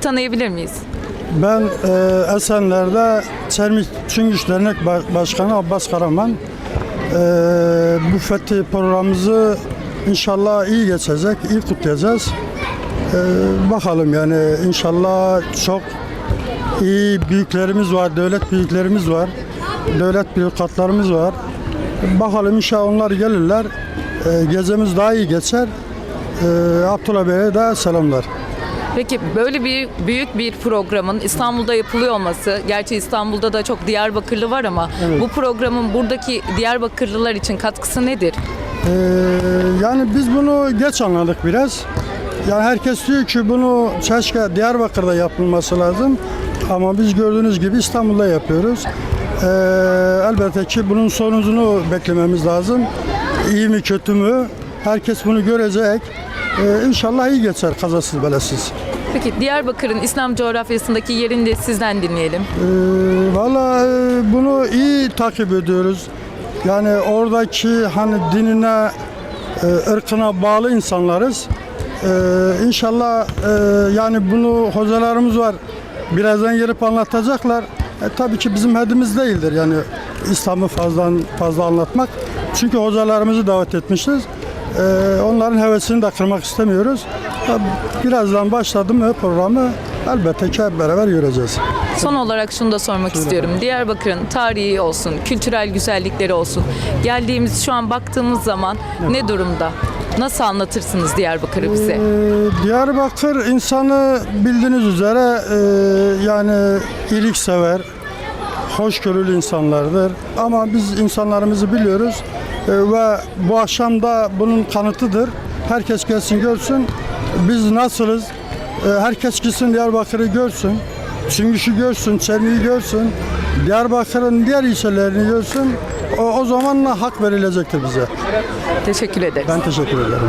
Tanıyabilir miyiz? Ben e, Esenler'de Çermik Çüngüş Dernek Ba- Başkanı Abbas Karaman. E, bu fethi programımızı inşallah iyi geçecek, iyi kutlayacağız. E, bakalım yani inşallah çok iyi büyüklerimiz var, devlet büyüklerimiz var, devlet bürokratlarımız var. Bakalım inşallah onlar gelirler, e, gecemiz daha iyi geçer. E, Abdullah Bey'e de selamlar. Peki böyle bir büyük bir programın İstanbul'da yapılıyor olması, gerçi İstanbul'da da çok Diyarbakırlı var ama bu programın buradaki Diyarbakırlılar için katkısı nedir? Ee, yani biz bunu geç anladık biraz. Yani herkes diyor ki bunu keşke Diyarbakır'da yapılması lazım. Ama biz gördüğünüz gibi İstanbul'da yapıyoruz. Ee, elbette ki bunun sonucunu beklememiz lazım. İyi mi kötü mü? Herkes bunu görecek. Ee, inşallah iyi geçer kazasız belasız. Peki Diyarbakır'ın İslam coğrafyasındaki yerini de sizden dinleyelim. Ee, Valla e, bunu iyi takip ediyoruz. Yani oradaki hani dinine, e, ırkına bağlı insanlarız. Ee, İnşallah e, yani bunu hocalarımız var. Birazdan gelip anlatacaklar. E, tabii ki bizim hedimiz değildir yani İslam'ı fazla fazla anlatmak. Çünkü hocalarımızı davet etmişiz. Ee, onların hevesini de kırmak istemiyoruz. Birazdan başladı mı programı elbette ki hep beraber göreceğiz. Son olarak şunu da sormak istiyorum. Diyarbakır'ın tarihi olsun, kültürel güzellikleri olsun. Geldiğimiz şu an baktığımız zaman ne durumda? Nasıl anlatırsınız Diyarbakır'ı bize? Ee, Diyarbakır insanı bildiğiniz üzere e, yani iyiliksever, hoşgörülü insanlardır. Ama biz insanlarımızı biliyoruz e, ve bu akşam da bunun kanıtıdır. Herkes gelsin görsün. Biz nasılız? E, herkes gitsin Diyarbakır'ı görsün. Süngüş'ü görsün, Çermi'yi görsün. Diyarbakır'ın diğer ilçelerini görsün. O, o zamanla hak verilecektir bize. Teşekkür ederiz. Ben teşekkür ederim.